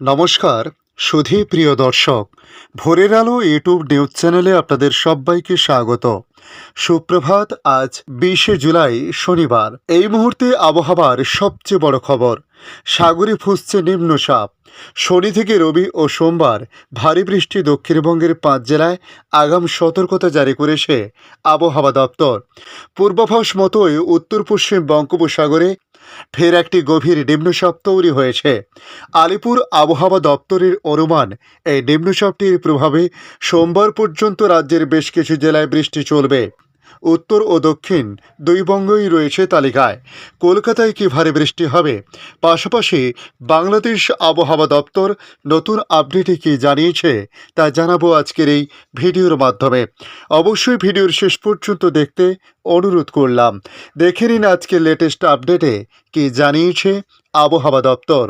নমস্কার, সুধী প্রিয় দর্শক, ভোরের আলো ইউটিউব নিউজ চ্যানেলে আপনাদের সবাইকে স্বাগত। সুপ্রভাত, আজ বিশে জুলাই, শনিবার। এই মুহূর্তে আবহাওয়ার সবচেয়ে বড় খবর, সাগরে ফুসছে নিম্নচাপ শনি থেকে রবি ও সোমবার ভারী বৃষ্টি দক্ষিণবঙ্গের পাঁচ জেলায় আগাম সতর্কতা জারি করেছে আবহাওয়া দপ্তর। পূর্বাভাস মতোই উত্তর পশ্চিম বঙ্গোপসাগরে ফের একটি গভীর নিম্নচাপ তৈরি হয়েছে। আলিপুর আবহাওয়া দপ্তরের অনুমান, এই নিম্নচাপটির প্রভাবে সোমবার পর্যন্ত রাজ্যের বেশ কিছু জেলায় বৃষ্টি চলবে। উত্তর ও দক্ষিণ দুই বঙ্গই রয়েছে তালিকায়। কলকাতায় কি ভারী বৃষ্টি হবে? পাশাপাশি বাংলাদেশ আবহাওয়া দপ্তর নতুন আপডেটে কি জানিয়েছে তা জানাব আজকের এই ভিডিওর মাধ্যমে। অবশ্যই ভিডিওর শেষ পর্যন্ত দেখতে অনুরোধ করলাম। দেখে নিন আজকের লেটেস্ট আপডেটে কি জানিয়েছে আবহাওয়া দপ্তর।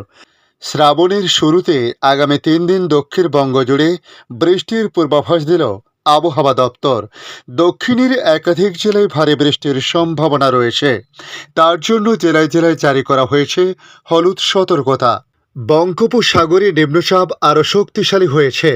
শ্রাবণের শুরুতে আগামী তিন দিন দক্ষিণবঙ্গ জুড়ে বৃষ্টির পূর্বাভাস দিল আবহাওয়া দপ্তর। দক্ষিণের একাধিক জেলায় ভারী বৃষ্টির সম্ভাবনা রয়েছে। তার জন্য জেলায় জেলায় জারি করা হয়েছে হলুদ সতর্কতা। বঙ্গোপসাগরে নিম্নচাপ আরও শক্তিশালী হয়েছে,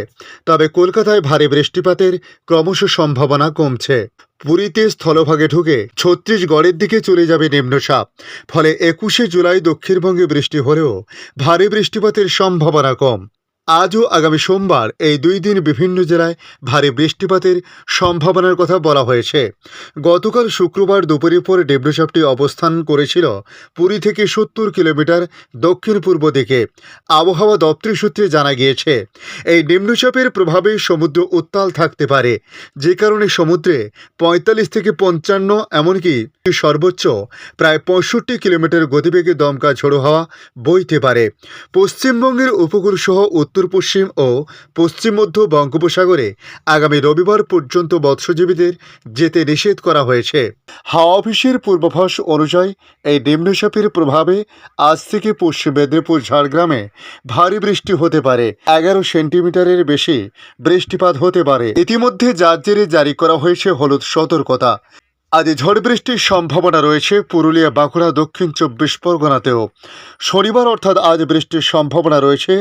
তবে কলকাতায় ভারী বৃষ্টিপাতের ক্রমশ সম্ভাবনা কমছে। পুরীতে স্থলভাগে ঢুকে ছত্তিশগড়ের দিকে চলে যাবে নিম্নচাপ, ফলে একুশে জুলাই দক্ষিণবঙ্গে বৃষ্টি হলেও ভারী বৃষ্টিপাতের সম্ভাবনা কম। আজও আগামী সোমবার এই দুই দিন বিভিন্ন জেলায় ভারী বৃষ্টিপাতের সম্ভাবনার কথা বলা হয়েছে। গতকাল শুক্রবার দুপুরের পর নিম্নচাপটি অবস্থান করেছিল পুরী থেকে সত্তর কিলোমিটার দক্ষিণ পূর্ব দিকে। আবহাওয়া দপ্তর সূত্রে জানা গিয়েছে, এই নিম্নচাপের প্রভাবে সমুদ্র উত্তাল থাকতে পারে, যে কারণে সমুদ্রে পঁয়তাল্লিশ থেকে পঞ্চান্ন, এমনকি সর্বোচ্চ প্রায় পঁয়ষট্টি কিলোমিটার গতিবেগে দমকা ঝোড়ো হাওয়া বইতে পারে। পশ্চিমবঙ্গের উপকূল সহ উত্তর পশ্চিম ও পশ্চিম মধ্য বঙ্গোপসাগরে আগামী রবিবার পর্যন্ত মৎস্যজীবীদের যেতে নিষেধ করা হয়েছে। হাওয়া অফিসের পূর্বাভাস অনুযায়ী এই নিম্নচাপের প্রভাবে আজ থেকে পশ্চিম মেদিনীপুর, ঝাড়গ্রামে ভারী বৃষ্টি হতে পারে। এগারো সেন্টিমিটারের বেশি বৃষ্টিপাত হতে পারে। ইতিমধ্যে যার জারি করা হয়েছে হলুদ সতর্কতা। আজ ঝড় বৃষ্টির সম্ভাবনা রয়েছে পুরুলিয়া, বাঁকুড়া, দক্ষিণ চব্বিশ পরগনাতেও। শনিবার অর্থাৎ আজ বৃষ্টির সম্ভাবনা রয়েছে।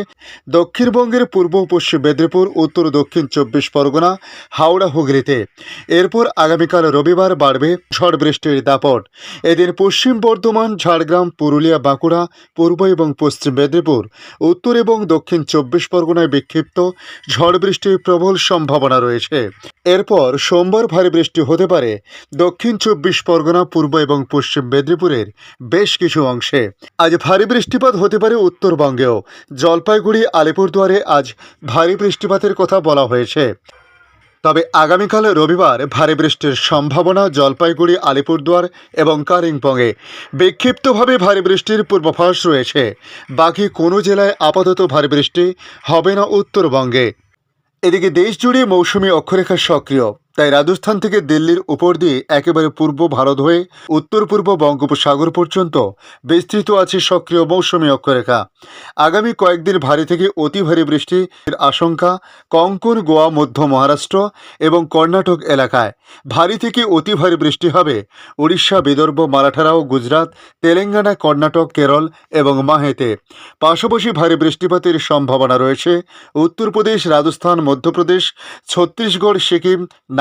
দক্ষিণবঙ্গের পূর্ব, পশ্চিম মেদিনীপুর, উত্তর, দক্ষিণ চব্বিশ পরগনা, হাওড়া, হুগলিতে। এরপর আগামীকাল রবিবার বাড়বে ঝড় বৃষ্টির দাপট। এদিন পশ্চিম বর্ধমান, ঝাড়গ্রাম, পুরুলিয়া, বাঁকুড়া, পূর্ব এবং পশ্চিম মেদিনীপুর, উত্তর এবং দক্ষিণ চব্বিশ পরগনায় বিক্ষিপ্ত ঝড় বৃষ্টির প্রবল সম্ভাবনা রয়েছে। এরপর সোমবার ভারী বৃষ্টি হতে পারে। দক্ষিণ চব্বিশ পরগনা, পূর্ব এবং পশ্চিম মেদিনীপুরের বেশ কিছু অংশে। আজ ভারী বৃষ্টিপাত হতে পারে উত্তরবঙ্গেও। জলপাইগুড়ি, আলিপুরদুয়ারে আজ ভারী বৃষ্টিপাতের কথা বলা হয়েছে। তবে আগামীকাল রবিবার ভারী বৃষ্টির সম্ভাবনা জলপাইগুড়ি, আলিপুরদুয়ার এবং কালিম্পংয়ে। বিক্ষিপ্তভাবে ভারী বৃষ্টির পূর্বাভাস রয়েছে। বাকি কোনো জেলায় আপাতত ভারী বৃষ্টি হবে না উত্তরবঙ্গে। এদিকে দেশ জুড়ে মৌসুমি অক্ষরেখা সক্রিয়। তাই রাজস্থান থেকে দিল্লির উপর দিয়ে একেবারে পূর্ব ভারত হয়ে উত্তর পূর্ব বঙ্গোপসাগর পর্যন্ত বিস্তৃত আছে সক্রিয় মৌসুমি অক্ষরেখা। আগামী কয়েকদিন ভারী থেকে অতি ভারী বৃষ্টির আশঙ্কা কঙ্কন, গোয়া, মধ্য মহারাষ্ট্র এবং কর্ণাটক এলাকায়। ভারী থেকে অতি ভারী বৃষ্টি হবে উড়িষ্যা, বিদর্ভ, মারাঠারাও, গুজরাট, তেলেঙ্গানা, কর্ণাটক, কেরল এবং মাহেতে। পাশাপাশি ভারী বৃষ্টিপাতের সম্ভাবনা রয়েছে। উত্তরপ্রদেশ, রাজস্থান, মধ্যপ্রদেশ, ছত্তিশগড়, সিকিম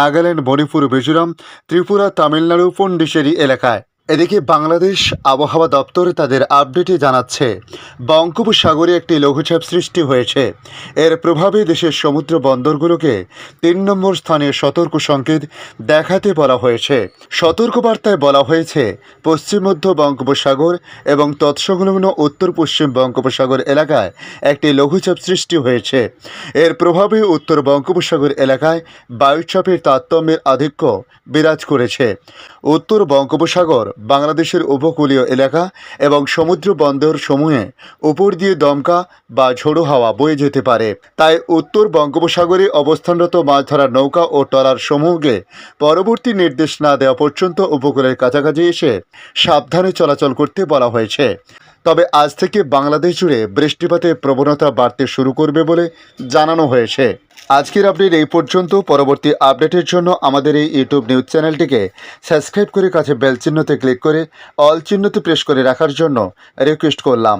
নাগাল্যান্ড মণিপুর মিজোরাম ত্রিপুরা তামিলনাড়ু পন্ডিচেরি এলাকায়। এদিকে বাংলাদেশ আবহাওয়া দপ্তর তাদের আপডেটে জানাচ্ছে, বঙ্গোপসাগরে একটি লঘুচাপ সৃষ্টি হয়েছে। এর প্রভাবে দেশের সমুদ্র বন্দরগুলোকে তিন নম্বর স্থানে সতর্ক সংকেত দেখাতে বলা হয়েছে। সতর্কবার্তায় বলা হয়েছে, পশ্চিম মধ্য বঙ্গোপসাগর এবং তৎসংলগ্ন উত্তর পশ্চিম বঙ্গোপসাগর এলাকায় একটি লঘুচাপ সৃষ্টি হয়েছে। এর প্রভাবে উত্তর বঙ্গোপসাগর এলাকায় বায়ুচাপের তারতম্যের আধিক্য বিরাজ করেছে। উত্তর বঙ্গোপসাগর বাংলাদেশের উপকূলীয় এলাকা এবং সমুদ্র বন্দর সমূহে উপর দিয়ে দমকা বা ঝোড়ো হাওয়া বয়ে যেতে পারে। তাই উত্তর বঙ্গোপসাগরে অবস্থানরত মাছ ধরার নৌকা ও ট্রলার সমূহকে পরবর্তী নির্দেশ না দেওয়া পর্যন্ত উপকূলের কাছাকাছি এসে সাবধানে চলাচল করতে বলা হয়েছে। তবে আজ থেকে বাংলাদেশ জুড়ে বৃষ্টিপাতের প্রবণতা বাড়তে শুরু করবে বলে জানানো হয়েছে। আজকের আপডেট এই পর্যন্ত। পরবর্তী আপডেটের জন্য আমাদের এই ইউটিউব নিউজ চ্যানেলটিকে সাবস্ক্রাইব করে কাছে বেল চিহ্নতে ক্লিক করে অল চিহ্নতে প্রেস করে রাখার জন্য রিকোয়েস্ট করলাম।